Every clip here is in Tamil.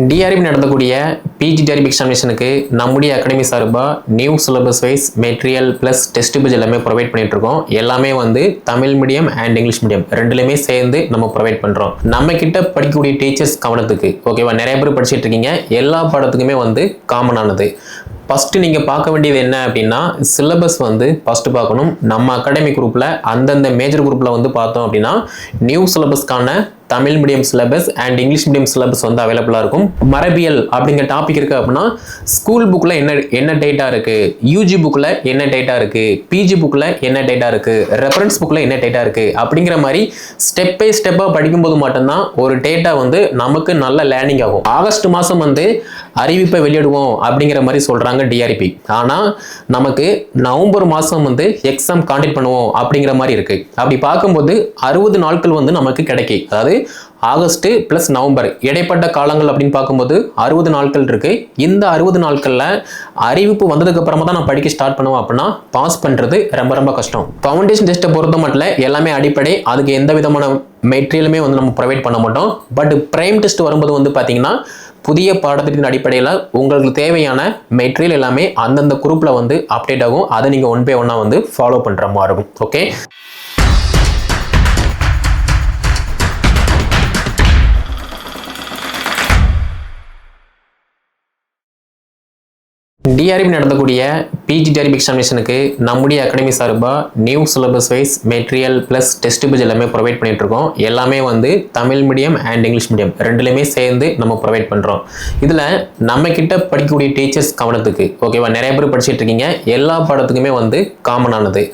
டிஆர்பி நடத்தக்கூடிய பிஜி டிஆர்பி எக்ஸாமினேஷனுக்கு நம்முடைய அகாடமி சார்பாக new syllabus wise material plus test page எல்லாமே ப்ரொவைட் பண்ணிகிட்டு இருக்கோம். எல்லாமே வந்து Tamil medium and English medium ரெண்டுலையுமே சேர்ந்து நம்ம ப்ரொவைட் பண்ணுறோம் நம்ம கிட்ட படிக்கக்கூடிய டீச்சர்ஸ் கவனத்துக்கு ஓகேவா நிறைய பேர் படிச்சிட்டு இருக்கீங்க. எல்லா பாடத்துக்குமே வந்து காமனானது ஃபஸ்ட்டு நீங்கள் பார்க்க வேண்டியது என்ன அப்படின்னா சிலபஸ் வந்து ஃபஸ்ட்டு பார்க்கணும். நம்ம அகாடமி குரூப்பில் அந்தந்த மேஜர் குரூப்பில் வந்து பார்த்தோம் அப்படின்னா new சிலபஸ்க்கான Tamil medium syllabus and English medium syllabus வந்து அவைலபிளாக இருக்கும். மரபியல் அப்படிங்கிற டாபிக் இருக்குது அப்படின்னா ஸ்கூல் புக்கில் என்ன என்ன டேட்டா இருக்குது யூஜி புக்கில் என்ன டேட்டா இருக்குது பிஜி புக்கில் என்ன டேட்டா இருக்குது ரெஃபரன்ஸ் புக்கில் என்ன டேட்டா இருக்குது அப்படிங்கிற மாதிரி ஸ்டெப் பை ஸ்டெப்பாக படிக்கும்போது மட்டும்தான் ஒரு டேட்டா வந்து நமக்கு நல்ல லேர்னிங் ஆகும். ஆகஸ்ட் மாதம் வந்து அறிவிப்பை வெளியிடுவோம் அப்படிங்கிற மாதிரி சொல்கிறாங்க டிஆர்பி ஆனால் நமக்கு நவம்பர் மாதம் வந்து எக்ஸாம் காண்டக்ட் பண்ணுவோம் அப்படிங்கிற மாதிரி இருக்குது அப்படி பார்க்கும்போது அறுபது நாட்கள் வந்து நமக்கு கிடைக்கும் அதாவது ஆகஸ்ட்டு ப்ளஸ் நவம்பர். இடைப்பட்ட காலங்கள் அப்படின்னு பார்க்கும்போது அறுபது நாட்கள் இருக்குது இந்த அறுபது நாட்களில் அறிவிப்பு வந்ததுக்கப்புறமா தான் நான் படிக்க ஸ்டார்ட் பண்ணுவேன் அப்படின்னா பாஸ் பண்ணுறது ரொம்ப ரொம்ப கஷ்டம். ஃபவுண்டேஷன் டெஸ்ட்டை பொறுத்த மட்டும் எல்லாமே அடிப்படை. அதுக்கு எந்த விதமான மெட்டீரியலுமே வந்து நம்ம ப்ரொவைட் பண்ண மாட்டோம். பட் ப்ரைம் டெஸ்ட் வரும்போது வந்து பார்த்தீங்கன்னா புதிய பாடத்திட்டத்தின் அடிப்படையில் உங்களுக்கு தேவையான மெட்டீரியல் எல்லாமே அந்தந்த குரூப்பில் வந்து அப்டேட் ஆகும். அதை நீங்கள் ஒன் பை ஒன்னாக வந்து ஃபாலோ பண்ணுற மாதிரி இருக்கும். ஓகே டிஆர்பி நடத்தக்கூடிய பிஜி டிஆர்பி எக்ஸாமினேஷனுக்கு நம்முடைய அகாடமி சார்பாக new syllabus wise material plus test page எல்லாமே ப்ரொவைட் பண்ணிட்டு இருக்கோம். எல்லாமே வந்து Tamil medium and English medium ரெண்டுலேயுமே சேர்ந்து நம்ம ப்ரொவைட் பண்ணுறோம் இதில் நம்ம படிக்கக்கூடிய டீச்சர்ஸ் கவனத்துக்கு ஓகேவா நிறைய பேர் படிச்சுட்டு இருக்கீங்க. எல்லா பாடத்துக்குமே வந்து காமனானது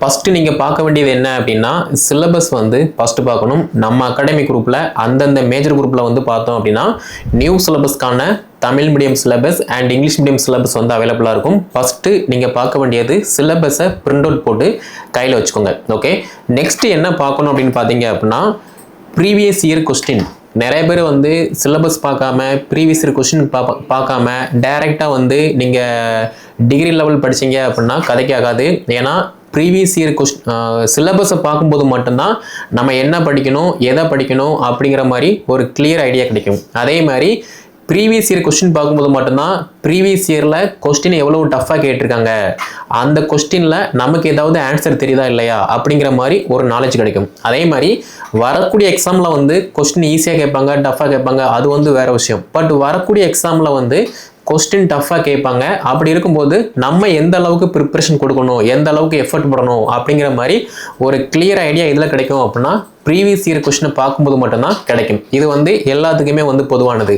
ஃபஸ்ட்டு நீங்கள் பார்க்க வேண்டியது என்ன அப்படின்னா சிலபஸ் வந்து ஃபஸ்ட்டு பார்க்கணும். நம்ம அகாடமி குரூப்பில் அந்தந்த மேஜர் குரூப்பில் வந்து பார்த்தோம் அப்படின்னா new சிலபஸ்க்கான Tamil medium syllabus and English medium syllabus வந்து அவைலபிளாக இருக்கும். ஃபஸ்ட்டு நீங்கள் பார்க்க வேண்டியது சிலபஸை பிரிண்ட் அவுட் போட்டு கையில் வச்சுக்கோங்க. ஓகே நெக்ஸ்ட் என்ன பார்க்கணும் அப்படின்னு பார்த்தீங்க அப்படின்னா ப்ரீவியஸ் இயர் கொஸ்டின் நிறைய பேர் வந்து சிலபஸ் பார்க்காம ப்ரீவியஸ் இயர் கொஸ்டின் பார்ப்பா பார்க்காம டைரெக்டாக வந்து நீங்கள் டிகிரி லெவல் படிச்சீங்க அப்படின்னா கதைக்கு ஆகாது. ஏன்னா ப்ரீவியஸ் இயர் கொஸ் சிலபஸை பார்க்கும்போது மட்டும்தான் நம்ம என்ன படிக்கணும் எதை படிக்கணும் அப்படிங்கிற மாதிரி ஒரு கிளியர் ஐடியா கிடைக்கும். அதே மாதிரி ப்ரீவியஸ் இயர் கொஸ்டின் பார்க்கும்போது மட்டும்தான் ப்ரீவியஸ் இயரில் கொஸ்டின் எவ்வளோ டஃப்பாக கேட்டிருக்காங்க? அந்த கொஸ்டினில் நமக்கு ஏதாவது ஆன்சர் தெரியுதா இல்லையா? அப்படிங்கிற மாதிரி ஒரு நாலேஜ் கிடைக்கும். அதே மாதிரி வரக்கூடிய எக்ஸாமில் வந்து கொஸ்டின் ஈஸியாக கேட்பாங்க டஃப்பாக கேட்பாங்க அது வந்து வேறு விஷயம். பட் வரக்கூடிய எக்ஸாமில் வந்து கொஸ்டின் டஃப்பாக கேட்பாங்க. அப்படி இருக்கும்போது நம்ம எந்த அளவுக்கு ப்ரிப்ரேஷன் கொடுக்கணும் எந்த அளவுக்கு எஃபர்ட் போடணும் அப்படிங்கிற மாதிரி ஒரு கிளியர் ஐடியா இதில் கிடைக்கும் அப்படின்னா ப்ரீவியஸ் இயர் கொஸ்டினை பார்க்கும்போது மட்டும்தான் கிடைக்கும். இது வந்து எல்லாத்துக்குமே வந்து பொதுவானது.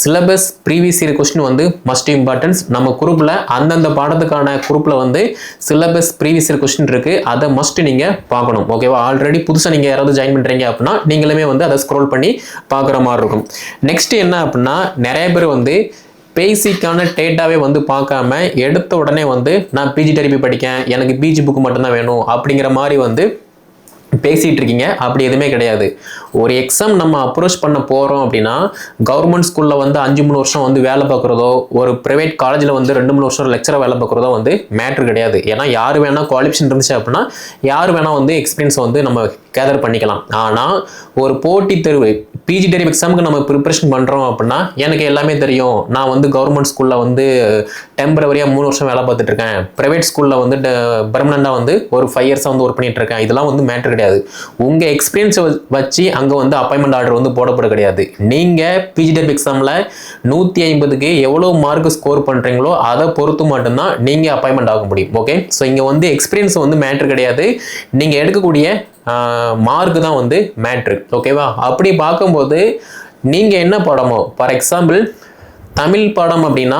சிலபஸ் ப்ரீவியஸ் இயர் கொஸ்டின் வந்து மஸ்ட் இம்பார்ட்டன்ஸ் நம்ம குரூப்பில் அந்தந்த பாடத்துக்கான குரூப்பில் வந்து சிலபஸ் ப்ரீவியஸ் இயர் கொஸ்டின் இருக்குது அதை மஸ்ட் நீங்கள் பார்க்கணும். ஓகேவா ஆல்ரெடி புதுசாக நீங்கள் யாராவது ஜாயின் பண்ணுறீங்க அப்படின்னா நீங்களுமே வந்து அதை ஸ்க்ரோல் பண்ணி பார்க்குற மாதிரி இருக்கும். நெக்ஸ்ட் என்ன அப்படின்னா நிறைய பேர் வந்து பேசிக்கான டேட்டாவே வந்து பார்க்காம எடுத்த உடனே வந்து நான் பிஜி தெரப்பி படிக்கேன். எனக்கு பிஜி புக்கு மட்டும்தான் வேணும். அப்படிங்கிற மாதிரி வந்து பேசிகிட்டு இருக்கீங்க. அப்படி எதுவுமே கிடையாது. ஒரு எக்ஸாம் நம்ம அப்ரோச் பண்ண போகிறோம் அப்படின்னா கவர்மெண்ட் ஸ்கூலில் வந்து அஞ்சு மூணு வருஷம் வந்து வேலை பார்க்குறதோ ஒரு ப்ரைவேட் காலேஜில் வந்து ரெண்டு மூணு வருஷம் லெக்சராக வேலை பார்க்குறதோ வந்து மேட்ரு கிடையாது. ஏன்னா யார் வேணால் குவாலிஃபிகேஷன் இருந்துச்சு அப்படின்னா யார் வேணால் வந்து எக்ஸ்பீரியன்ஸ் வந்து நம்ம கேதர் பண்ணிக்கலாம். ஆனால் ஒரு போட்டி தேர்வு பிஜி டெரிவ் எக்ஸாமுக்கு நம்ம ப்ரிப்பரேஷன் பண்ணுறோம் அப்படின்னா எனக்கு எல்லாமே தெரியும். நான் வந்து கவர்மெண்ட் ஸ்கூலில் வந்து டெம்பரவரியாக மூணு வருஷம் வேலை பார்த்துட்டு இருக்கேன். ப்ரைவேட் ஸ்கூலில் வந்து பெர்மனண்டாக வந்து ஒரு ஃபைவ் இயர்ஸாக வந்து ஒர்க் பண்ணிகிட்ருக்கேன் இருக்கேன். இதெல்லாம் வந்து மேட்ரு கிடையாது. உங்கள் எக்ஸ்பீரியன்ஸை வச்சு அங்கே வந்து அப்பாயின்மெண்ட் ஆர்டர் வந்து போடப்பட கிடையாது. நீங்கள் பிஜிடெப் எக்ஸாமில் நூற்றி ஐம்பதுக்கு எவ்வளோ மார்க் ஸ்கோர் பண்ணுறீங்களோ அதை பொறுத்து மட்டும்தான் நீங்கள் அப்பாயின்மெண்ட் ஆக முடியும். ஓகே ஸோ இங்கே வந்து எக்ஸ்பீரியன்ஸ் வந்து மேட்ரு கிடையாது. நீங்கள் எடுக்கக்கூடிய மார்க் தான் வந்து மேட்ரு ஓகேவா அப்படி பார்க்கும்போது நீங்கள் என்ன படமோ? ஃபார் எக்ஸாம்பிள் தமிழ் பாடம் அப்படின்னா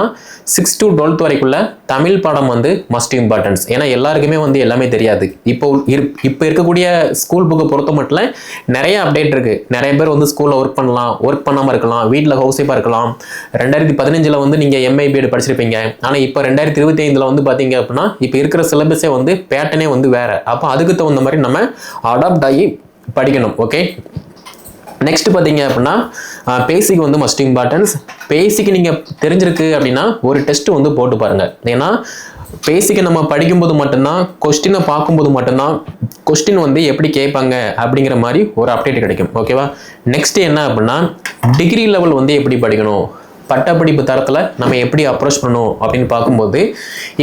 சிக்ஸ் டு டுவெல்த் வரைக்குள்ள தமிழ் பாடம் வந்து மஸ்ட் இம்பார்ட்டன்ஸ் ஏன்னா எல்லாருக்குமே வந்து எல்லாமே தெரியாது. இப்போ இரு இப்போ இருக்கக்கூடிய ஸ்கூல் புக்கை பொறுத்த மட்டும் நிறைய அப்டேட் இருக்குது நிறைய பேர் வந்து ஸ்கூலில் ஒர்க் பண்ணலாம் ஒர்க் பண்ணாமல் இருக்கலாம் வீட்டில் ஹவுஸ் ஒய்ஃபாக இருக்கலாம் ரெண்டாயிரத்தி பதினஞ்சில் வந்து நீங்கள் எம்ஐ பிஎட் படிச்சிருப்பீங்க. ஆனால் இப்போ ரெண்டாயிரத்தி இருபத்தி ஐந்தில் வந்து பார்த்தீங்க அப்படின்னா இப்போ இருக்கிற சிலபஸே வந்து பேட்டர்னே வந்து வேறு. அப்போ அதுக்கு தகுந்த மாதிரி நம்ம அடாப்ட் ஆகி படிக்கணும் ஓகே நெக்ஸ்ட் பார்த்தீங்க அப்படின்னா பேசிக் வந்து மஸ்ட் இம்பார்ட்டன்ஸ் பேசிக் நீங்கள் தெரிஞ்சிருக்கு அப்படின்னா ஒரு டெஸ்ட் வந்து போட்டு பாருங்கள் ஏன்னா பேசிக்கை நம்ம படிக்கும்போது மட்டும்தான் கொஸ்டினை பார்க்கும்போது மட்டும்தான் கொஸ்டின் வந்து எப்படி கேட்பாங்க அப்படிங்கிற மாதிரி ஒரு அப்டேட் கிடைக்கும். ஓகேவா நெக்ஸ்ட் என்ன அப்படின்னா டிகிரி லெவல் வந்து எப்படி படிக்கணும்? பட்டப்படிப்பு தரத்தில் நம்ம எப்படி அப்ரோச் பண்ணணும் அப்படின்னு பார்க்கும்போது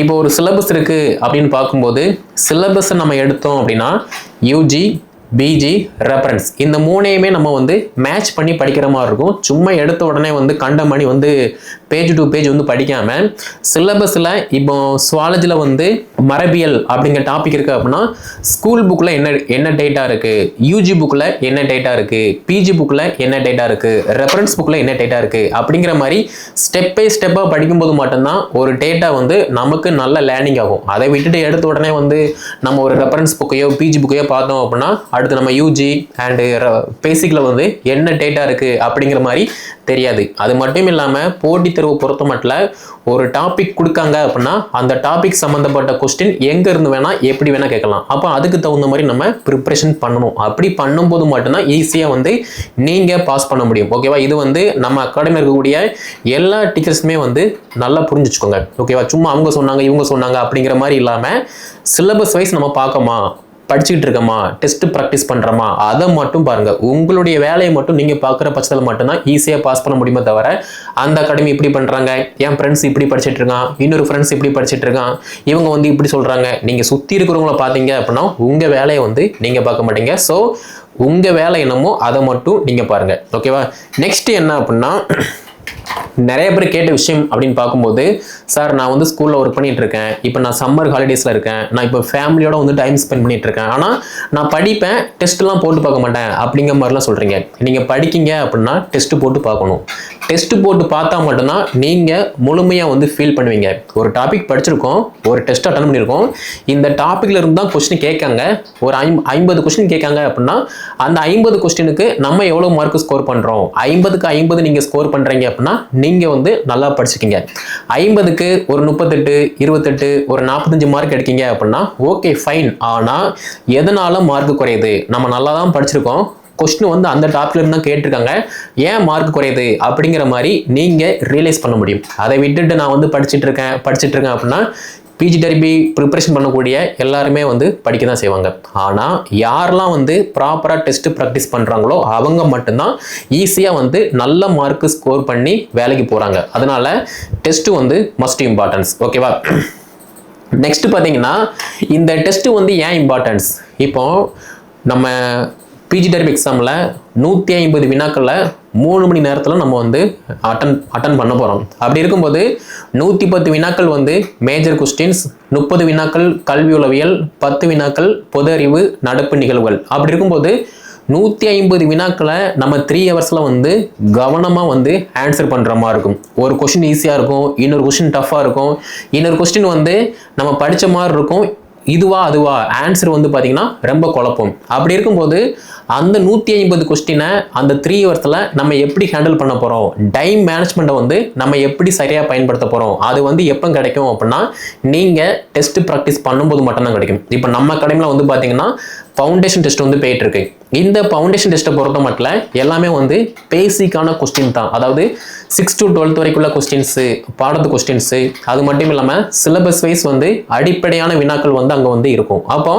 இப்போ ஒரு சிலபஸ் இருக்குது அப்படின்னு பார்க்கும்போது சிலபஸை நம்ம எடுத்தோம் அப்படின்னா யூஜி பிஜி ரெஃபரன்ஸ் இந்த மூணையுமே நம்ம வந்து மேட்ச் பண்ணி படிக்கிற மாதிரி இருக்கும். சும்மா எடுத்த உடனே வந்து கண்ட மணி வந்து பேஜ் டு பேஜ் வந்து படிக்காமல் சிலபஸில் இப்போ சுவாலஜியில் வந்து மரபியல் அப்படிங்கிற டாபிக் இருக்குது அப்படின்னா ஸ்கூல் புக்கில் என்ன என்ன டேட்டாக இருக்குது யூஜி புக்கில் என்ன டேட்டாக இருக்குது பிஜி புக்கில் என்ன டேட்டாக இருக்குது ரெஃபரன்ஸ் புக்கில் என்ன டேட்டாக இருக்குது அப்படிங்கிற மாதிரி ஸ்டெப் பை ஸ்டெப்பாக படிக்கும்போது மட்டும்தான் ஒரு டேட்டா வந்து நமக்கு நல்ல லேர்னிங் ஆகும். அதை விட்டுட்டு எடுத்த உடனே வந்து நம்ம ஒரு ரெஃபரன்ஸ் புக்கையோ பிஜி புக்கையோ பார்த்தோம் அப்படின்னா அடுத்து நம்ம யூஜி அண்டு பேசிக்கில் வந்து என்ன டேட்டா இருக்குது அப்படிங்கிற மாதிரி தெரியாது. அது மட்டும் இல்லாமல் போட்டித் தேர்வு பொறுத்த மட்டும் ஒரு டாபிக் கொடுக்காங்க அப்படின்னா அந்த டாபிக் சம்மந்தப்பட்ட கொஸ்டின் எங்கே இருந்து வேணால் எப்படி வேணால் கேட்கலாம். அப்போ அதுக்கு தகுந்த மாதிரி நம்ம ப்ரிப்ரேஷன் பண்ணணும். அப்படி பண்ணும்போது மட்டும்தான் ஈஸியாக வந்து நீங்கள் பாஸ் பண்ண முடியும். ஓகேவா இது வந்து நம்ம அகாடமி இருக்கக்கூடிய எல்லா டீச்சர்ஸுமே வந்து நல்லா புரிஞ்சுச்சுக்கோங்க. ஓகேவா சும்மா அவங்க சொன்னாங்க இவங்க சொன்னாங்க அப்படிங்கிற மாதிரி இல்லாமல் சிலபஸ் வைஸ் நம்ம பார்க்கோமா? படிச்சுக்கிட்டு இருக்கமா டெஸ்ட் ப்ராக்டிஸ் பண்ணுறோமா அதை மட்டும் பாருங்கள் உங்களுடைய வேலையை மட்டும் நீங்கள் பார்க்குற பட்சத்தில் மட்டும்தான் ஈஸியாக பாஸ் பண்ண முடியுமே தவிர அந்த அகாடமி இப்படி பண்ணுறாங்க என் ஃப்ரெண்ட்ஸ் இப்படி படிச்சிட்டு இருக்கான் இன்னொரு ஃப்ரெண்ட்ஸ் இப்படி படிச்சிட்டு இருக்கான் இவங்க வந்து இப்படி சொல்கிறாங்க நீங்கள் சுற்றி இருக்கிறவங்கள பார்த்தீங்க அப்படின்னா உங்கள் வேலையை வந்து நீங்கள் பார்க்க மாட்டீங்க. ஸோ உங்கள் வேலை என்னமோ அதை மட்டும் நீங்கள் பாருங்கள் ஓகேவா நெக்ஸ்ட் என்ன அப்படின்னா நிறைய பேர் கேட்ட விஷயம் அப்படின்னு பார்க்கும்போது சார் நான் வந்து ஸ்கூலில் ஒர்க் பண்ணிட்டு இருக்கேன் இப்போ நான் சம்மர் ஹாலிடேஸில் இருக்கேன். நான் இப்போ ஃபேமிலியோட வந்து டைம் ஸ்பெண்ட் பண்ணிட்டு இருக்கேன் ஆனால் நான் படிப்பேன் டெஸ்ட்லாம் போட்டு பார்க்க மாட்டேன். அப்படிங்கிற மாதிரிலாம் சொல்கிறீங்க நீங்கள் படிக்கீங்க அப்படின்னா டெஸ்ட் போட்டு பார்க்கணும். டெஸ்ட் போட்டு பார்த்தா மட்டும்தான் நீங்கள் முழுமையாக வந்து ஃபீல் பண்ணுவீங்க. ஒரு டாபிக் படிச்சிருக்கோம் ஒரு டெஸ்ட் அட்டன் பண்ணியிருக்கோம். இந்த டாப்பிக்ல இருந்து தான் கொஸ்டின் கேட்காங்க. ஒரு ஐம் ஐம்பது கொஸ்டின் கேட்காங்க அப்படின்னா அந்த ஐம்பது கொஸ்டினுக்கு நம்ம எவ்வளோ மார்க் ஸ்கோர் பண்ணுறோம் ஐம்பதுக்கு ஐம்பது நீங்கள் ஸ்கோர் பண்ணுறீங்க அப்படின்னா நீங்கள் வந்து நல்லா படிச்சிருக்கீங்க ஐம்பதுக்கு ஒரு முப்பத்தெட்டு இருபத்தெட்டு ஒரு நாற்பத்தஞ்சு மார்க் எடுக்கீங்க அப்படின்னா ஓகே ஃபைன் ஆனால் எதனால மார்க் குறையுது? நம்ம நல்லா தான் படிச்சிருக்கோம். கொஸ்டின் வந்து அந்த டாப்ல தான் கேட்டிருக்காங்க. ஏன் மார்க் குறையுது? அப்படிங்கிற மாதிரி நீங்கள் ரியலைஸ் பண்ண முடியும். அதை விட்டுட்டு நான் வந்து படிச்சுட்டு இருக்கேன் படிச்சுட்டு இருக்கேன் அப்படின்னா பிஜி டெரிபி ப்ரிப்பரேஷன் பண்ணக்கூடிய எல்லாருமே வந்து படிக்க தான் செய்வாங்க. ஆனால் யாரெல்லாம் வந்து ப்ராப்பராக டெஸ்ட்டு ப்ராக்டிஸ் பண்ணுறாங்களோ அவங்க மட்டும்தான் ஈஸியாக வந்து நல்ல மார்க்கு ஸ்கோர் பண்ணி வேலைக்கு போகிறாங்க அதனால் டெஸ்ட்டு வந்து மஸ்ட் இம்பார்ட்டன்ஸ் ஓகேவா நெக்ஸ்ட் பார்த்தீங்கன்னா இந்த டெஸ்ட்டு வந்து ஏன் இம்பார்ட்டன்ஸ் இப்போ நம்ம பிஜி டெரிப் எக்ஸாமில் நூற்றி ஐம்பது வினாக்களில் மூணு மணி நேரத்தில் நம்ம வந்து அட்டன் அட்டன் பண்ண போகிறோம் அப்படி இருக்கும்போது நூற்றி பத்து வினாக்கள் வந்து மேஜர் கொஸ்டின்ஸ் முப்பது வினாக்கள் கல்வி உளவியல் பத்து வினாக்கள் பொது அறிவு நடப்பு நிகழ்வுகள். அப்படி இருக்கும்போது நூற்றி ஐம்பது வினாக்களை நம்ம த்ரீ ஹவர்ஸில் வந்து கவனமாக வந்து ஆன்சர் பண்ணுற மாதிரி இருக்கும். ஒரு கொஷின் ஈஸியாக இருக்கும் இன்னொரு கொஷின் டஃப்பாக இருக்கும். இன்னொரு கொஸ்டின் வந்து நம்ம படித்த மாதிரி இருக்கும் இதுவா அதுவா? ஆன்சர் வந்து பார்த்தீங்கன்னா ரொம்ப குழப்பம். அப்படி இருக்கும்போது அந்த நூற்றி ஐம்பது கொஸ்டினை அந்த த்ரீ இயர்ஸில் நம்ம எப்படி ஹேண்டில் பண்ண போகிறோம் டைம் மேனேஜ்மெண்ட்டை வந்து நம்ம எப்படி சரியாக பயன்படுத்த போகிறோம் அது வந்து எப்போ கிடைக்கும் அப்படின்னா நீங்கள் டெஸ்ட் ப்ராக்டிஸ் பண்ணும்போது மட்டும்தான் கிடைக்கும். இப்போ நம்ம கடையில் வந்து பார்த்தீங்கன்னா ஃபவுண்டேஷன் டெஸ்ட் வந்து போயிட்டு இருக்கு இந்த ஃபவுண்டேஷன் டெஸ்ட்டை பொறுத்த மட்டும் எல்லாமே வந்து பேசிக்கான கொஸ்டின் தான். அதாவது சிக்ஸ் டு டுவெல்த் வரைக்குள்ள கொஸ்டின்ஸு பாடத்து கொஸ்டின்ஸு அது மட்டும் இல்லாமல் சிலபஸ் வைஸ் வந்து அடிப்படையான வினாக்கள் வந்து அங்கே வந்து இருக்கும். அப்போ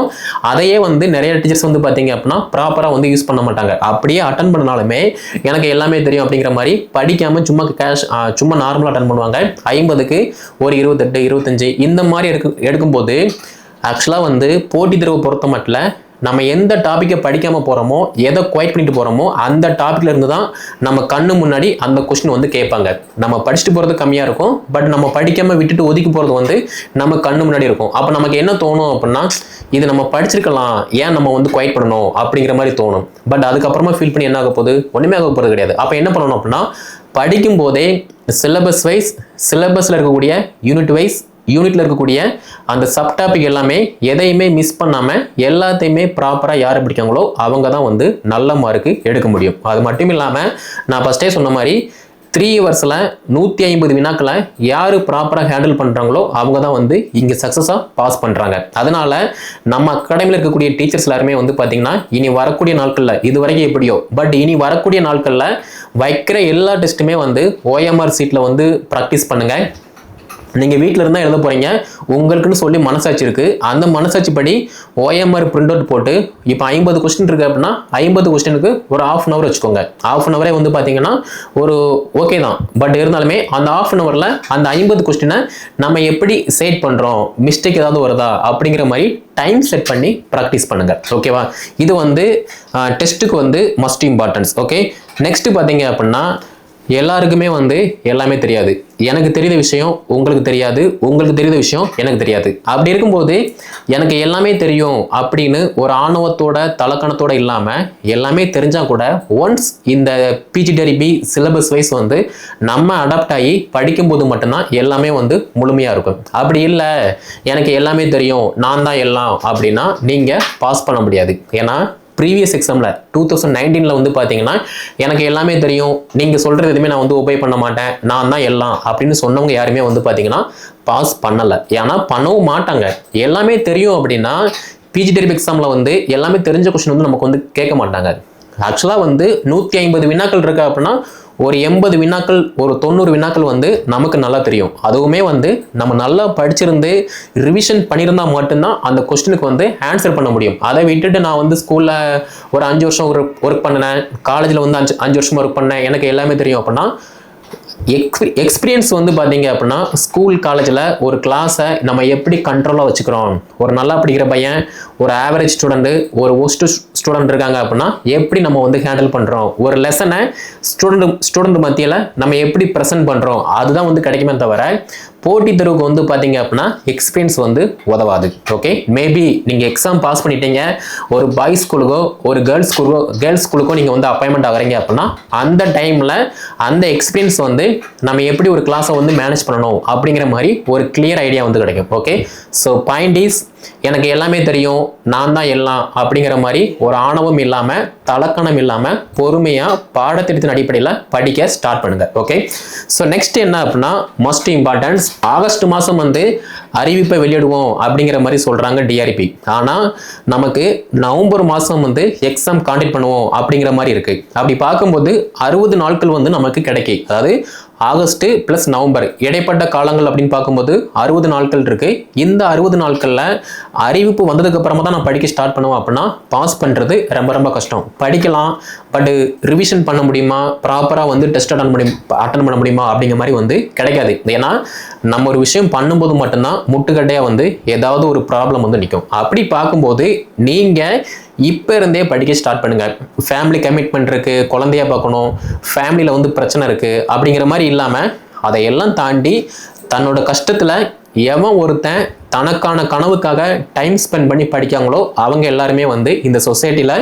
அதையே வந்து நிறைய டீச்சர்ஸ் வந்து பார்த்தீங்க அப்படின்னா ப்ராப்பராக வந்து யூஸ் பண்ண மாட்டாங்க. அப்படியே அட்டன் பண்ணாலுமே எனக்கு எல்லாமே தெரியும் அப்படிங்கிற மாதிரி படிக்காமல் சும்மா கேஷ் சும்மா நார்மலாக அட்டன் பண்ணுவாங்க. ஐம்பதுக்கு ஒரு இருபத்தெட்டு இருபத்தஞ்சு இந்த மாதிரி எடுக்கு எடுக்கும்போது ஆக்சுவலாக வந்து போட்டித் தேர்வு பொறுத்த மட்டும் நம்ம எந்த டாப்பிக்கை படிக்காமல் போகிறோமோ எதை குவைட் பண்ணிட்டு போகிறோமோ அந்த டாப்பிக்லேருந்து தான் நம்ம கண்ணு முன்னாடி அந்த கொஸ்டின் வந்து கேட்பாங்க. நம்ம படிச்சுட்டு போகிறது கம்மியாக இருக்கும் பட் நம்ம படிக்காமல் விட்டுட்டு ஒதுக்கி போகிறது வந்து நம்ம கண்ணு முன்னாடி இருக்கும். அப்போ நமக்கு என்ன தோணும் அப்படின்னா இது நம்ம படிச்சிருக்கலாம் ஏன் நம்ம வந்து குவைட் பண்ணணும் அப்படிங்கிற மாதிரி தோணும். பட் அதுக்கப்புறமா ஃபீல் பண்ணி என்ன ஆக போகுது? ஒன்றுமே ஆக போகிறது கிடையாது. அப்போ என்ன பண்ணணும் அப்படின்னா படிக்கும் போதே சிலபஸ் வைஸ் சிலபஸில் இருக்கக்கூடிய யூனிட் வைஸ் யூனிட்டில் இருக்கக்கூடிய அந்த சப் டாபிக் எல்லாமே எதையுமே மிஸ் பண்ணாமல் எல்லாத்தையுமே ப்ராப்பராக யார் பிடிக்காங்களோ அவங்க தான் வந்து நல்ல மார்க்கு எடுக்க முடியும். அது மட்டும் இல்லாமல் நான் ஃபஸ்ட்டே சொன்ன மாதிரி த்ரீ இயர்ஸில் நூற்றி ஐம்பது வினாக்களை யார் ப்ராப்பராக ஹேண்டில் பண்ணுறாங்களோ அவங்க தான் வந்து இங்கே சக்ஸஸாக பாஸ் பண்ணுறாங்க அதனால் நம்ம அகாடமியில் இருக்கக்கூடிய டீச்சர்ஸ் எல்லாருமே வந்து பார்த்தீங்கன்னா இனி வரக்கூடிய நாட்களில் இது வரைக்கும் எப்படியோ பட் இனி வரக்கூடிய நாட்களில் வைக்கிற எல்லா டெஸ்ட்டுமே வந்து ஓஎம்ஆர் சீட்டில் வந்து ப்ராக்டிஸ் பண்ணுங்கள் நீங்கள் வீட்டில் இருந்தால் எழுத போகிறீங்க உங்களுக்குன்னு சொல்லி மனசாட்சி இருக்குது அந்த மனசாட்சி படி ஓஎம்ஆர் பிரிண்ட் அவுட் போட்டு இப்போ ஐம்பது கொஸ்டின் இருக்குது அப்படின்னா ஐம்பது கொஸ்டினுக்கு ஒரு ஆஃப் அன் ஹவர் வச்சுக்கோங்க. ஆஃப் அன் ஹவரே வந்து பார்த்தீங்கன்னா ஒரு ஓகே தான். பட் இருந்தாலுமே அந்த ஆஃப் அன் ஹவரில் அந்த ஐம்பது கொஸ்டினை நம்ம எப்படி செட் பண்ணுறோம் மிஸ்டேக் ஏதாவது வருதா? அப்படிங்கிற மாதிரி டைம் செட் பண்ணி ப்ராக்டிஸ் பண்ணுங்கள் ஓகேவா இது வந்து டெஸ்ட்டுக்கு வந்து மஸ்ட் இம்பார்ட்டன்ஸ் ஓகே நெக்ஸ்ட்டு பார்த்தீங்க அப்படின்னா எல்லாருக்குமே வந்து எல்லாமே தெரியாது. எனக்கு தெரிந்த விஷயம் உங்களுக்கு தெரியாது உங்களுக்கு தெரிந்த விஷயம் எனக்கு தெரியாது. அப்படி இருக்கும்போது எனக்கு எல்லாமே தெரியும் அப்படின்னு ஒரு ஆணவத்தோட தலக்கணத்தோட இல்லாமல் எல்லாமே தெரிஞ்சால் கூட ஒன்ஸ் இந்த பிஜிடரிபி சிலபஸ் வைஸ் வந்து நம்ம அடாப்ட் ஆகி படிக்கும்போது மட்டும்தான் எல்லாமே வந்து முழுமையாக இருக்கும். அப்படி இல்லை எனக்கு எல்லாமே தெரியும் நான் தான் எல்லாம் அப்படின்னா நீங்கள் பாஸ் பண்ண முடியாது. ஏன்னா ப்ரீவியஸ் எக்ஸாமில் டூ தௌசண்ட் நைன்டீனில் வந்து பார்த்தீங்கன்னா எனக்கு எல்லாமே தெரியும். நீங்கள் சொல்கிறது எதுவுமே நான் வந்து ஒபே பண்ண மாட்டேன். நான் தான் எல்லாம் அப்படின்னு சொன்னவங்க யாருமே வந்து பார்த்தீங்கன்னா பாஸ் பண்ணலை. ஏன்னா பண்ணவும் மாட்டாங்க. எல்லாமே தெரியும் அப்படின்னா பிஜி டெரிப் எக்ஸாமில் வந்து எல்லாமே தெரிஞ்ச கொஸ்டின் வந்து நமக்கு வந்து கேட்க மாட்டாங்க. ஆக்சுவலாக வந்து நூற்றி ஐம்பது வினாக்கள் இருக்குது அப்படின்னா ஒரு எண்பது வினாக்கள் ஒரு தொண்ணூறு வினாக்கள் வந்து நமக்கு நல்லா தெரியும். அதுவுமே வந்து நம்ம நல்லா படிச்சிருந்து ரிவிஷன் பண்ணியிருந்தா மட்டும்தான் அந்த கொஸ்டினுக்கு வந்து ஆன்சர் பண்ண முடியும். அதை விட்டுட்டு நான் வந்து ஸ்கூலில் ஒரு அஞ்சு வருஷம் ஒரு ஒர்க் பண்ணினேன். காலேஜில் வந்து அஞ்சு அஞ்சு வருஷம் ஒர்க் பண்ணேன். எனக்கு எல்லாமே தெரியும். அப்படின்னா எக்ஸ்பி எக்ஸ்பீரியன்ஸ் வந்து பார்த்தீங்க அப்படின்னா ஸ்கூல் காலேஜில் ஒரு கிளாஸை நம்ம எப்படி கண்ட்ரோலாக வச்சுக்கிறோம்? ஒரு நல்லா படிக்கிற பையன் ஒரு ஆவரேஜ் ஸ்டூடெண்ட்டு ஒரு ஒஸ்ட் ஸ்டூடெண்ட் இருக்காங்க அப்படின்னா எப்படி நம்ம வந்து ஹேண்டில் பண்ணுறோம் ஒரு லெசனை ஸ்டூடெண்ட் ஸ்டூடெண்ட் மத்தியில் நம்ம எப்படி ப்ரெசென்ட் பண்ணுறோம் அதுதான் வந்து கிடைக்குமே தவிர போட்டி தேர்வுக்கு வந்து பார்த்தீங்க அப்படின்னா எக்ஸ்பீரியன்ஸ் வந்து உதவாது. ஓகே மேபி நீங்கள் எக்ஸாம் பாஸ் பண்ணிட்டீங்க. ஒரு பாய்ஸ் ஸ்கூலுக்கோ ஒரு கேர்ள்ஸ் ஸ்கூலுக்கோ கேர்ள்ஸ் ஸ்கூலுக்கோ நீங்கள் வந்து அப்பாயின்மெண்ட் ஆகிறீங்க அப்படின்னா அந்த டைமில் அந்த எக்ஸ்பீரியன்ஸ் வந்து நம்ம எப்படி ஒரு கிளாஸை வந்து மேனேஜ் பண்ணணும் அப்படிங்கிற மாதிரி ஒரு கிளியர் ஐடியா வந்து கிடைக்கும். ஓகே ஸோ பாயிண்ட் இஸ் எனக்கு எல்லாமே தெரியும் நான் தான் எல்லாம் அப்படிங்கிற மாதிரி ஒரு ஆணவம் இல்லாமல் தலக்கணம் இல்லாமல் பொறுமையாக பாடத்திட்டத்தின் அடிப்படையில் படிக்க ஸ்டார்ட் பண்ணுங்க ஓகே ஸோ நெக்ஸ்ட் என்ன அப்படின்னா மோஸ்ட் இம்பார்ட்டன்ஸ் ஆகஸ்ட் மாதம் வந்து அறிவிப்பை வெளியிடுவோம் அப்படிங்கிற மாதிரி சொல்கிறாங்க டிஆர்பி ஆனால் நமக்கு நவம்பர் மாதம் வந்து எக்ஸாம் காண்டக்ட் பண்ணுவோம் அப்படிங்கிற மாதிரி இருக்குது அப்படி பார்க்கும்போது அறுபது நாட்கள் வந்து நமக்கு கிடைக்கி. அதாவது ஆகஸ்ட் ப்ளஸ் நவம்பர். இடைப்பட்ட காலங்கள் அப்படின்னு பார்க்கும்போது அறுபது நாட்கள் இருக்கு. இந்த அறுபது நாட்களில் அறிவிப்பு வந்ததுக்கு அப்புறமா தான் நான் படிக்க ஸ்டார்ட் பண்ணுவேன் அப்படின்னா பாஸ் பண்ணுறது ரொம்ப ரொம்ப கஷ்டம். படிக்கலாம் பட் ரிவிஷன் பண்ண முடியுமா? ப்ராப்பராக வந்து டெஸ்ட் அட்டன் முடியும் அட்டன் பண்ண முடியுமா? அப்படிங்கிற மாதிரி வந்து கிடைக்காது. ஏன்னா நம்ம ஒரு விஷயம் பண்ணும்போது மட்டும்தான் முட்டுக்கட்டையாக வந்து ஏதாவது ஒரு ப்ராப்ளம் வந்து நிற்கும் அப்படி பார்க்கும்போது நீங்கள் இப்போ இருந்தே படிக்க ஸ்டார்ட் பண்ணுங்கள் ஃபேமிலி கமிட்மெண்ட் இருக்குது குழந்தைய பார்க்கணும் ஃபேமிலியில் வந்து பிரச்சனை இருக்குது அப்படிங்கிற மாதிரி இல்லாமல் அதையெல்லாம் தாண்டி தன்னோட கஷ்டத்தில் எவன் ஒருத்தன் தனக்கான கனவுக்காக டைம் ஸ்பெண்ட் பண்ணி படிக்காங்களோ அவங்க எல்லாருமே வந்து இந்த சொசைட்டியில்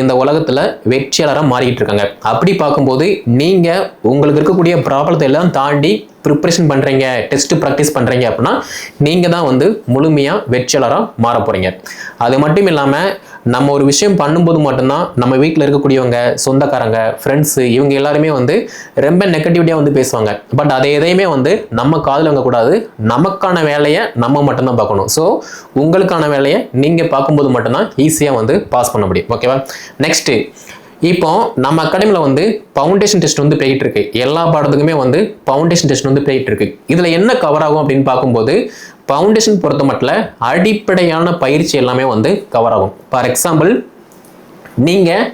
இந்த உலகத்தில் வெற்றியாளராக மாறிக்கிட்டு இருக்காங்க. அப்படி பார்க்கும்போது நீங்கள் உங்களுக்கு இருக்கக்கூடிய ப்ராப்ளத்தை எல்லாம் தாண்டி ப்ரிப்ரேஷன் பண்ணுறீங்க டெஸ்ட் ப்ராக்டிஸ் பண்ணுறீங்க அப்படின்னா நீங்கள் தான் வந்து முழுமையாக வெற்றியாளராக மாற போகிறீங்க அது மட்டும் இல்லாமல் நம்ம ஒரு விஷயம் பண்ணும்போது மட்டும்தான் நம்ம வீட்டில் இருக்கக்கூடியவங்க சொந்தக்காரங்க ஃப்ரெண்ட்ஸு இவங்க எல்லாருமே வந்து ரொம்ப நெகட்டிவிட்டியாக வந்து பேசுவாங்க. பட் அதை எதையுமே வந்து நம்ம காதில் வாங்கக்கூடாது. நமக்கான வேலையை நம்ம மட்டும்தான் பார்க்கணும். ஸோ உங்களுக்கான வேலையை நீங்கள் பார்க்கும்போது மட்டும்தான் ஈஸியாக வந்து பாஸ் பண்ண முடியும். ஓகேவா நெக்ஸ்ட்டு இப்போ நம்ம அகாடமியில் வந்து ஃபவுண்டேஷன் டெஸ்ட் வந்து போயிட்டு இருக்கு. எல்லா பாடத்துக்குமே வந்து ஃபவுண்டேஷன் டெஸ்ட் வந்து போயிட்டு இருக்கு. இதில் என்ன கவர் ஆகும் அப்படின்னு பார்க்கும்போது ஃபவுண்டேஷன் பொறுத்த மட்டும் அடிப்படையான பயிற்சி எல்லாமே வந்து கவர் ஆகும். ஃபார் எக்ஸாம்பிள் நீங்கள்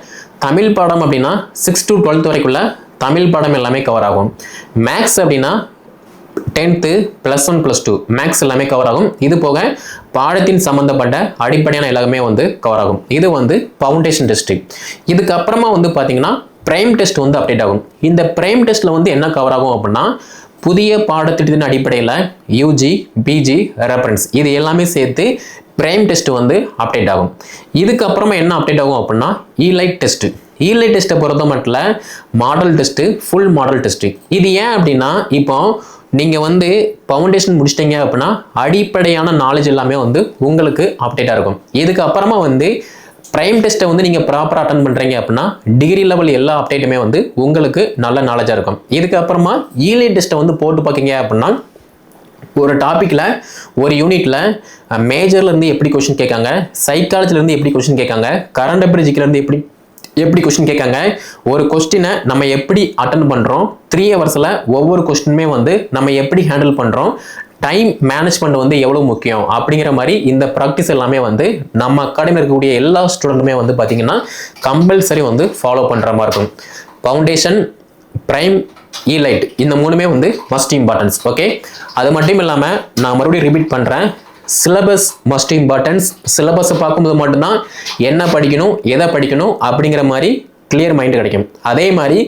தமிழ் பாடம் அப்படின்னா சிக்ஸ் டு டுவெல்த் வரைக்குள்ள தமிழ் பாடம் எல்லாமே கவர் ஆகும். மேக்ஸ் அப்படின்னா tenth plus one plus two marks எல்லாமே கவர் ஆகும். இது போக பாடத்தின் சம்மந்தப்பட்ட அடிப்படையான எல்லாமே வந்து கவர் ஆகும். இது வந்து ஃபவுண்டேஷன் டிஸ்ட்ரிக்ட் இதுக்கப்புறமா வந்து பார்த்தீங்கன்னா பிரைம் டெஸ்ட் வந்து அப்டேட் ஆகும். இந்த பிரைம் டெஸ்ட்டில் வந்து என்ன கவர் ஆகும் அப்படின்னா புதிய பாடத்திட்டத்தின் அடிப்படையில் யூஜி பிஜி ரெஃபரன்ஸ் இது எல்லாமே சேர்த்து பிரைம் டெஸ்ட் வந்து அப்டேட் ஆகும். இதுக்கப்புறமா என்ன அப்டேட் ஆகும் அப்படின்னா இலைட் டெஸ்ட்டு இலைட் டெஸ்ட்டை பொறுத்த மட்டும் model test full model test இது ஏன் அப்படின்னா இப்போ நீங்கள் வந்து ஃபவுண்டேஷன் முடிச்சிட்டிங்க அப்படின்னா அடிப்படையான நாலேஜ் எல்லாமே வந்து உங்களுக்கு அப்டேட்டாக இருக்கும். இதுக்கப்புறமா வந்து ப்ரைம் டெஸ்ட்டை வந்து நீங்கள் ப்ராப்பராக அட்டன் பண்ணுறீங்க அப்படின்னா டிகிரி லெவல் எல்லா அப்டேட்டுமே வந்து உங்களுக்கு நல்ல நாலேஜாக இருக்கும். இதுக்கப்புறமா ஈலே டெஸ்ட்டை வந்து போட்டு பார்க்கீங்க அப்படின்னா ஒரு டாப்பிக்கில் ஒரு யூனிட்டில் மேஜர்லேருந்து எப்படி கொஷின் கேட்காங்க சைக்காலஜிலேருந்து எப்படி கொஷின் கேட்காங்க கரண்ட் அப்ரிஜிக்கிலேருந்து எப்படி எப்படி கொஸ்டின் கேட்காங்க? ஒரு கொஸ்டினை நம்ம எப்படி அட்டன் பண்ணுறோம் த்ரீ ஹவர்ஸில் ஒவ்வொரு கொஸ்டினுமே வந்து நம்ம எப்படி ஹேண்டில் பண்ணுறோம் டைம் மேனேஜ்மெண்ட் வந்து எவ்வளோ முக்கியம்? அப்படிங்கிற மாதிரி இந்த ப்ராக்டிஸ் எல்லாமே வந்து நம்ம அக்காடமி இருக்கக்கூடிய எல்லா ஸ்டூடெண்ட்டுமே வந்து பார்த்திங்கன்னா கம்பல்சரி வந்து ஃபாலோ பண்ணுற மாதிரி இருக்கும். ஃபவுண்டேஷன் ப்ரைம் ஈலைட் இந்த மூணுமே வந்து மஸ்ட் இம்பார்ட்டன்ஸ் ஓகே அது மட்டும் இல்லாமல் நான் மறுபடியும் ரிப்பீட் பண்ணுறேன் சிலபஸ் மஸ்ட் இம்பார்ட்டன்ஸ் சிலபஸை பார்க்கும்போது மட்டும்தான் என்ன படிக்கணும் எதை படிக்கணும் அப்படிங்கிற மாதிரி கிளியர் மைண்டு கிடைக்கும். அதே மாதிரி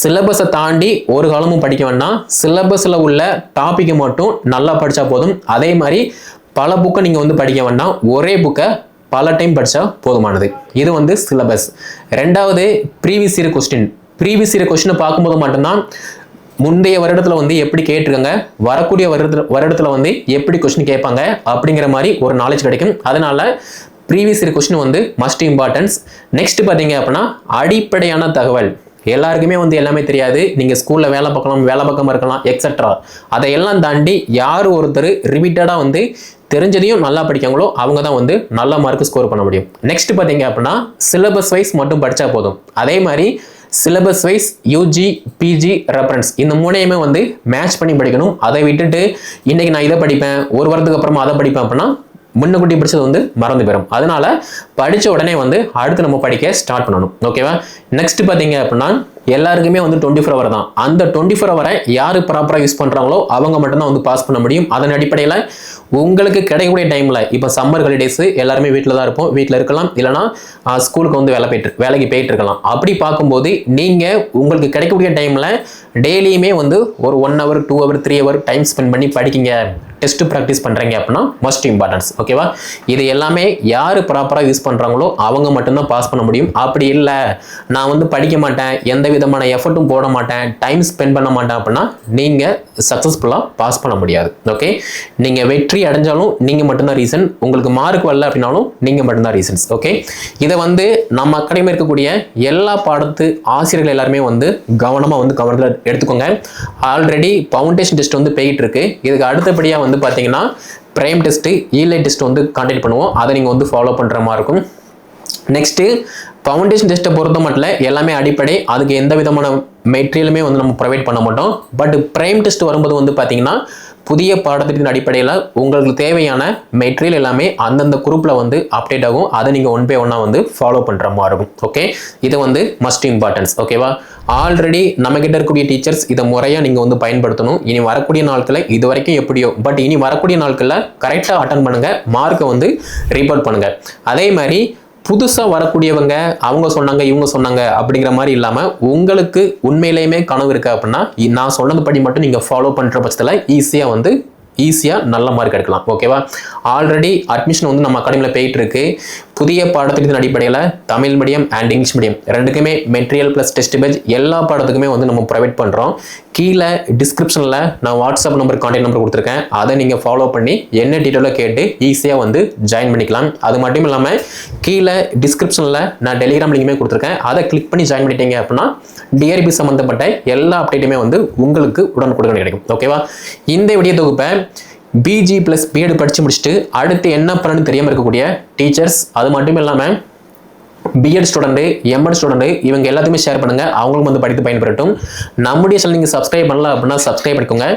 சிலபஸை தாண்டி ஒரு காலமும் படிக்க வேண்டாம். சிலபஸில் உள்ள டாப்பிக்கை மட்டும் நல்லா படித்தா போதும். அதே மாதிரி பல புக்கை நீங்கள் வந்து படிக்க வேண்டாம். ஒரே புக்கை பல டைம் படித்தா போதுமானது. இது வந்து சிலபஸ் ரெண்டாவது previous year question previous year கொஸ்டினை பார்க்கும்போது மட்டும்தான் முந்தைய வருடத்தில் வந்து எப்படி கேட்டிருக்காங்க? வரக்கூடிய வருடத்தில் வருடத்தில் வந்து எப்படி கொஸ்டின் கேட்பாங்க? அப்படிங்கிற மாதிரி ஒரு நாலேஜ் கிடைக்கும். அதனால ப்ரீவியஸ் இயர் கொஸ்டின் வந்து மஸ்ட் இம்பார்ட்டன்ஸ் நெக்ஸ்ட் பார்த்தீங்க அப்படின்னா அடிப்படையான தகவல். எல்லாருக்குமே வந்து எல்லாமே தெரியாது. நீங்கள் ஸ்கூலில் வேலை பார்க்கலாம் வேலை பக்கமாக இருக்கலாம் எக்ஸட்ரா அதையெல்லாம் தாண்டி யார் ஒருத்தர் ரிப்பீட்டடாக வந்து தெரிஞ்சதையும் நல்லா படிக்காங்களோ அவங்க தான் வந்து நல்ல மார்க் ஸ்கோர் பண்ண முடியும். நெக்ஸ்ட் பார்த்தீங்க அப்படின்னா சிலபஸ் வைஸ் மட்டும் படித்தா போதும். அதே மாதிரி syllabus wise UG PG reference இந்த மூணையுமே வந்து மேட்ச் பண்ணி படிக்கணும். அதை விட்டுட்டு இன்னைக்கு நான் இதை படிப்பேன் ஒரு வாரத்துக்கு அப்புறமா அதை படிப்பேன் அப்படின்னா முன்னக்கூட்டி படிச்சது வந்து மறந்து போயிடும் அதனால படித்த உடனே வந்து அடுத்து நம்ம படிக்க ஸ்டார்ட் பண்ணணும். ஓகேவா நெக்ஸ்ட் பார்த்தீங்க அப்படின்னா எல்லாருக்குமே வந்து டுவெண்ட்டி ஃபோர் ஹவர் தான். அந்த டுவெண்ட்டி ஃபோர் ஹவரை யார் ப்ராப்பராக யூஸ் பண்ணுறாங்களோ அவங்க மட்டும்தான் வந்து பாஸ் பண்ண முடியும். அதன் அடிப்படையில் உங்களுக்கு கிடைக்கக்கூடிய டைமில் இப்போ சம்மர் ஹாலிடேஸ் எல்லாருமே வீட்டில் தான் இருப்போம். வீட்டில் இருக்கலாம். இல்லைனா ஸ்கூலுக்கு வந்து வேலை போயிட்டு வேலைக்கு போயிட்டு இருக்கலாம். அப்படி பார்க்கும்போது நீங்கள் உங்களுக்கு கிடைக்கக்கூடிய டைமில் டெய்லியுமே வந்து ஒரு one hour two hour three hour time spend பண்ணி படிக்கிங்க. டெஸ்ட் ப்ராக்டிஸ் பண்ணுறீங்க அப்படின்னா மஸ்ட் இம்பார்ட்டன்ஸ் ஓகேவா இது எல்லாமே யார் ப்ராப்பராக யூஸ் பண்ணுறாங்களோ அவங்க மட்டும்தான் பாஸ் பண்ண முடியும். அப்படி இல்லை. நான் வந்து படிக்க மாட்டேன். எந்த விதமான எஃபர்ட்டும் போட மாட்டேன் டைம் ஸ்பெண்ட் பண்ண மாட்டேன் அப்படின்னா நீங்கள் சக்ஸஸ்ஃபுல்லாக பாஸ் பண்ண முடியாது. ஓகே நீங்கள் வெற்றி அடைஞ்சாலும் நீங்கள் மட்டும்தான் ரீசன் உங்களுக்கு மார்க் வரல அப்படின்னாலும் நீங்கள் மட்டும்தான் ரீசன்ஸ் ஓகே இதை வந்து நம்ம அகாடமி இருக்கக்கூடிய எல்லா பாடத்து ஆசிரியர்கள் எல்லாருமே வந்து கவனமாக வந்து கவனத்தில் எடுத்துக்கோங்க. ஆல்ரெடி ஃபவுண்டேஷன் டெஸ்ட் வந்து போயிட்டு இருக்கு. இதுக்கு அடுத்தபடியாக வந்து பார்த்தீங்கன்னா பிரைம் டெஸ்ட்டு ஈலை டெஸ்ட் வந்து கான்டெக்ட் பண்ணுவோம். அதை நீங்கள் வந்து ஃபாலோ பண்ணுற மாதிரி இருக்கும். நெக்ஸ்ட்டு ஃபவுண்டேஷன் டெஸ்ட்டை பொறுத்த மட்டும் எல்லாமே அடிப்படை. அதுக்கு எந்த விதமான மெட்டீரியலுமே வந்து நம்ம ப்ரொவைட் பண்ண மாட்டோம். பட் ப்ரைம் டெஸ்ட் வரும்போது வந்து பார்த்தீங்கன்னா புதிய பாடத்திட்டத்தின் அடிப்படையில் உங்களுக்கு தேவையான மெட்டீரியல் எல்லாமே அந்தந்த குரூப்பில் வந்து அப்டேட் ஆகும். அதை நீங்கள் ஒன் பை ஒன்னாக வந்து ஃபாலோ பண்ணுற மாதிரி இருக்கும். ஓகே இது வந்து மஸ்ட் இம்பார்ட்டன்ஸ் ஓகேவா ஆல்ரெடி நம்மக்கிட்ட இருக்கக்கூடிய டீச்சர்ஸ் இதை முறையாக நீங்கள் வந்து பயன்படுத்தணும். இனி வரக்கூடிய நாட்களில் இது வரைக்கும் எப்படியோ பட் இனி வரக்கூடிய நாட்களில் கரெக்டாக அட்டன் பண்ணுங்கள் மார்க்கை வந்து ரிப்போர்ட் பண்ணுங்கள் அதே மாதிரி புதுசாக வரக்கூடியவங்க அவங்க சொன்னாங்க இவங்க சொன்னாங்க அப்படிங்கிற மாதிரி இல்லாமல் உங்களுக்கு உண்மையிலேயுமே கனவு இருக்கு அப்படின்னா நான் சொன்னதுபடி மட்டும் நீங்கள் ஃபாலோ பண்ணுற பட்சத்தில் ஈஸியாக வந்து ஈஸியாக நல்ல மார்க் எடுக்கலாம். ஓகேவா ஆல்ரெடி அட்மிஷன் வந்து நம்ம அகாடமியில் போயிட்டு இருக்கு. புதிய பாடத்திட்டத்தின் அடிப்படையில் Tamil medium and English medium ரெண்டுக்குமே மெட்டீரியல் ப்ளஸ் டெஸ்ட் பேஜ் எல்லா பாடத்துக்குமே வந்து நம்ம ப்ரொவைட் பண்ணுறோம் கீழே டிஸ்கிரிப்ஷனில் நான் வாட்ஸ்அப் நம்பர் கான்டாக்ட் நம்பர் கொடுத்துருக்கேன். அதை நீங்கள் ஃபாலோ பண்ணி என்ன டீட்டெயிலாக கேட்டு ஈஸியாக வந்து ஜாயின் பண்ணிக்கலாம். அது மட்டும் இல்லாமல் கீழே டிஸ்கிரிப்ஷனில் நான் டெலிகிராம் லிங்குமே கொடுத்துருக்கேன். அதை கிளிக் பண்ணி ஜாயின் பண்ணிட்டீங்க அப்படின்னா டிஆர்பி சம்மந்தப்பட்ட எல்லா அப்டேட்டுமே வந்து உங்களுக்கு உடனுக்குடன் கிடைக்கும். ஓகேவா இந்த வீடியோ தொகுப்பை பிஜி ப்ளஸ் பிஎட் படித்து முடிச்சுட்டு அடுத்து என்ன பண்ணணும்னு தெரியாமல் இருக்கக்கூடிய டீச்சர்ஸ் அது மட்டும் இல்லாமல் பிஎட் ஸ்டூடெண்ட்டு எம்எட் ஸ்டூடெண்ட்டு இவங்க எல்லாத்தையுமே ஷேர் பண்ணுங்கள் அவங்களும் வந்து படித்து பயன்பெறட்டும். நம்முடைய சேனல் நீங்கள் சப்ஸ்கிரைப் பண்ணல அப்படின்னா சப்ஸ்கிரைப் பண்ணிக்கோங்க.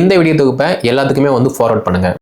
இந்த வீடியோ தொகுப்பை எல்லாத்துக்குமே வந்து ஃபார்வர்ட் பண்ணுங்கள்